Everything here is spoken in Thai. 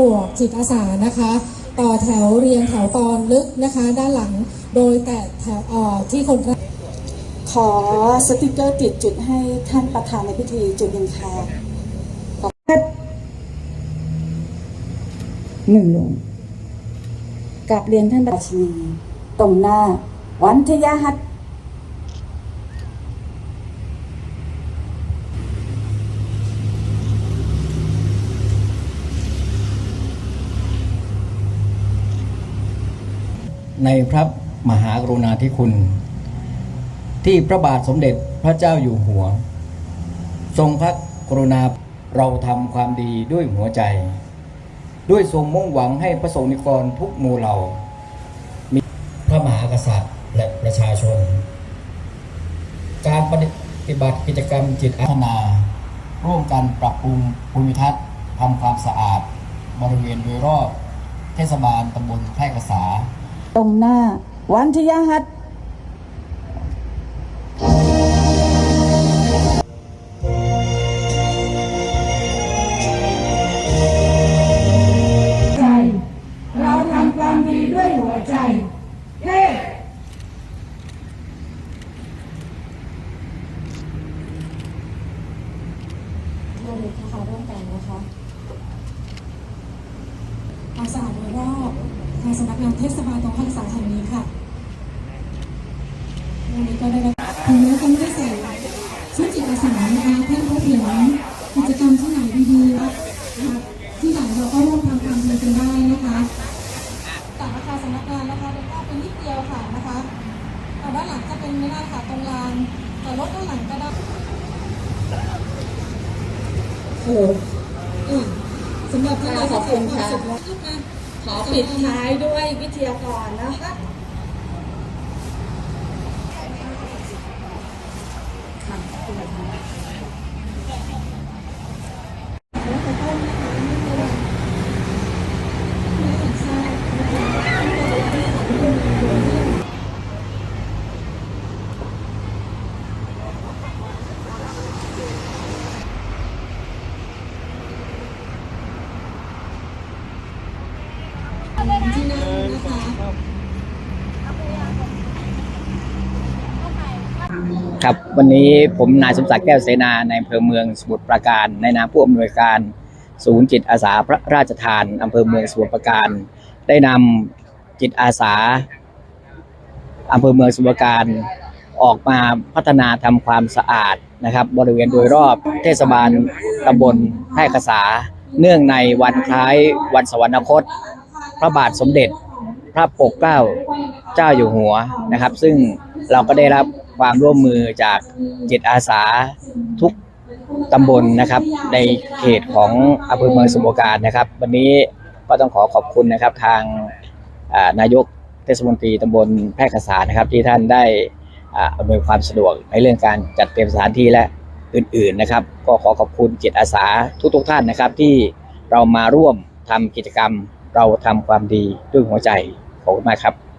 มวกจิตอาสานะคะ ต่อแถวเรียงแถวตอนลึกนะคะ ด้านหลังโดยแต่แถวเอ่อที่คนขอสติกเกอร์ติดจุดให้ท่านประธานในพิธีจุดหนึ่งค่ะขอบคุณหนึ่งลงกับเรียนท่านราชินีตรงหน้าวันทยาหัต ในพระมหากรุณาธิคุณ ที่พระบาทสมเด็จพระเจ้าอยู่หัว ทรงพระกรุณาเราทำความดีด้วยหัวใจ ด้วยทรงมุ่งหวังให้พระสงฆ์นิกรทุกหมู่เหล่า มีพระมหากษัตริย์และประชาชน การปฏิบัติกิจกรรมจิตอาสนาร่วมกันปรับปรุงภูมิทัศน์ทำความสะอาด บริเวณโดยรอบเทศบาลตำบลแพร่กษา ตรงหน้า วันทยาหัตใจ เราทำความดีด้วยหัวใจเฮ้เราเลยนะคะร่วมกันนะคะความสะอาดรอบ ทางสำนักงานเทศบาลตรงภาคษาแห่งนี้ค่ะวันนี้ก็ได้รับถึงแม้จะไม่ได้ใส่ชุดจิตอาสานะคะท่านพบเห็นกิจกรรมที่ไหนดีๆที่ไหนเราก็ร่วมทำความดีกันได้นะคะจากอาคาสำนักงานนะคะเดินหน้าไปนิดเดียวค่ะนะคะแต่ด้านหลังจะเป็นไม่ได้ค่ะตรงลานแต่รถด้านหลังก็ได้โอ้สำหรับท่านใดที่ขอบคุณค่ะ ขอปิดท้ายด้วยวิทยากรนะคะที่นั่งนะคะ ครับวันนี้ผมนายสมศักดิ์แก้วเสนาในอำเภอเมืองสมุทรปราการ ในนามผู้อำนวยการศูนย์จิตอาสาพระราชทานอำเภอเมืองสมุทรปราการ ได้นำจิตอาสาอำเภอเมืองสมุทรปราการออกมาพัฒนาทำความสะอาดนะครับ บริเวณโดยรอบเทศบาลตำบลแพร่กษา เนื่องในวันคล้ายวันสวรรคต พระบาทสมเด็จพระปกเกล้าเจ้าอยู่หัวนะครับ ซึ่งเราก็ได้รับ ความร่วมมือจากจิตอาสาทุกตำบลนะครับ ในเขตของอำเภอเมืองสมุทรปราการนะครับ วันนี้ก็ต้องขอขอบคุณนะครับทางนายกเทศมนตรีตำบลแพร่กษานะครับ ที่ท่านได้อำนวยความสะดวกในเรื่องการจัดเตรียมสถานที่และอื่น ๆนะครับ ก็ขอขอบคุณจิตอาสาทุก ๆ ท่านนะครับ ที่เรามาร่วมทำกิจกรรมเราทำความดีด้วยหัวใจขอบคุณมากครับ